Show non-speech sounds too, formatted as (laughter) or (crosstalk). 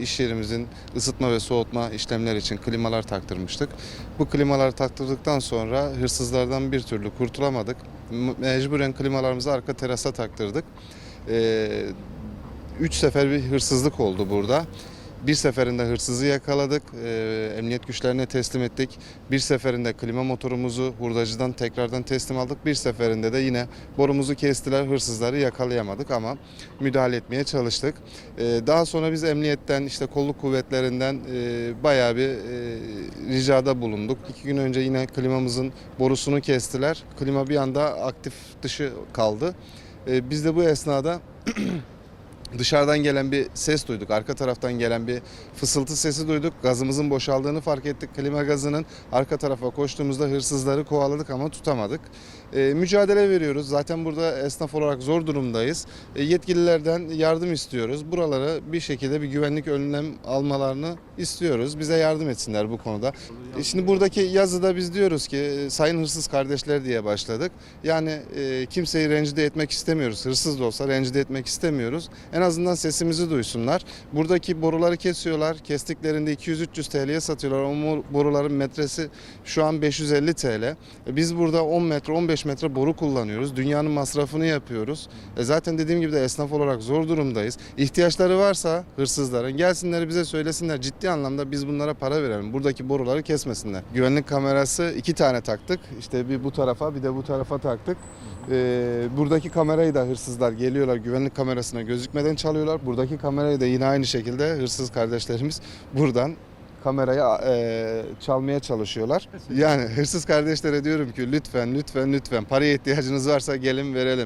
iş yerimizin ısıtma ve soğutma işlemleri için klimalar taktırmıştık. Bu klimaları taktırdıktan sonra hırsızlardan bir türlü kurtulamadık. Mecburen klimalarımızı arka terasa taktırdık. Ee, üç sefer bir hırsızlık oldu burada. Bir seferinde hırsızı yakaladık, e, emniyet güçlerine teslim ettik. Bir seferinde klima motorumuzu hurdacıdan tekrardan teslim aldık. Bir seferinde de yine borumuzu kestiler, hırsızları yakalayamadık ama müdahale etmeye çalıştık. E, daha sonra biz emniyetten, işte kolluk kuvvetlerinden e, bayağı bir e, ricada bulunduk. İki gün önce yine klimamızın borusunu kestiler. Klima bir anda aktif dışı kaldı. E, biz de bu esnada (clears throat) dışarıdan gelen bir ses duyduk. Arka taraftan gelen bir fısıltı sesi duyduk. Gazımızın boşaldığını fark ettik. Klima gazının arka tarafa koştuğumuzda hırsızları kovaladık ama tutamadık. E, mücadele veriyoruz. Zaten burada esnaf olarak zor durumdayız. E, yetkililerden yardım istiyoruz. Buralara bir şekilde bir güvenlik önlem almalarını istiyoruz. Bize yardım etsinler bu konuda. Şimdi buradaki yazıda biz diyoruz ki e, sayın hırsız kardeşler diye başladık. Yani e, kimseyi rencide etmek istemiyoruz. Hırsız da olsa rencide etmek istemiyoruz. En azından sesimizi duysunlar. Buradaki boruları kesiyorlar. Kestiklerinde 200-300 TL'ye satıyorlar. O boruların metresi şu an 550 TL. E, Biz burada 10 metre 15 metre boru kullanıyoruz. Dünyanın masrafını yapıyoruz. E zaten dediğim gibi de esnaf olarak zor durumdayız. İhtiyaçları varsa hırsızların gelsinler bize söylesinler. Ciddi anlamda biz bunlara para verelim. Buradaki boruları kesmesinler. Güvenlik kamerası iki tane taktık. İşte bir bu tarafa bir de bu tarafa taktık. Ee, buradaki kamerayı da hırsızlar geliyorlar güvenlik kamerasına gözükmeden çalıyorlar. Buradaki kamerayı da yine aynı şekilde hırsız kardeşlerimiz buradan kamerayı e, çalmaya çalışıyorlar. Yani hırsız kardeşlere diyorum ki lütfen lütfen lütfen paraya ihtiyacınız varsa gelin verelim.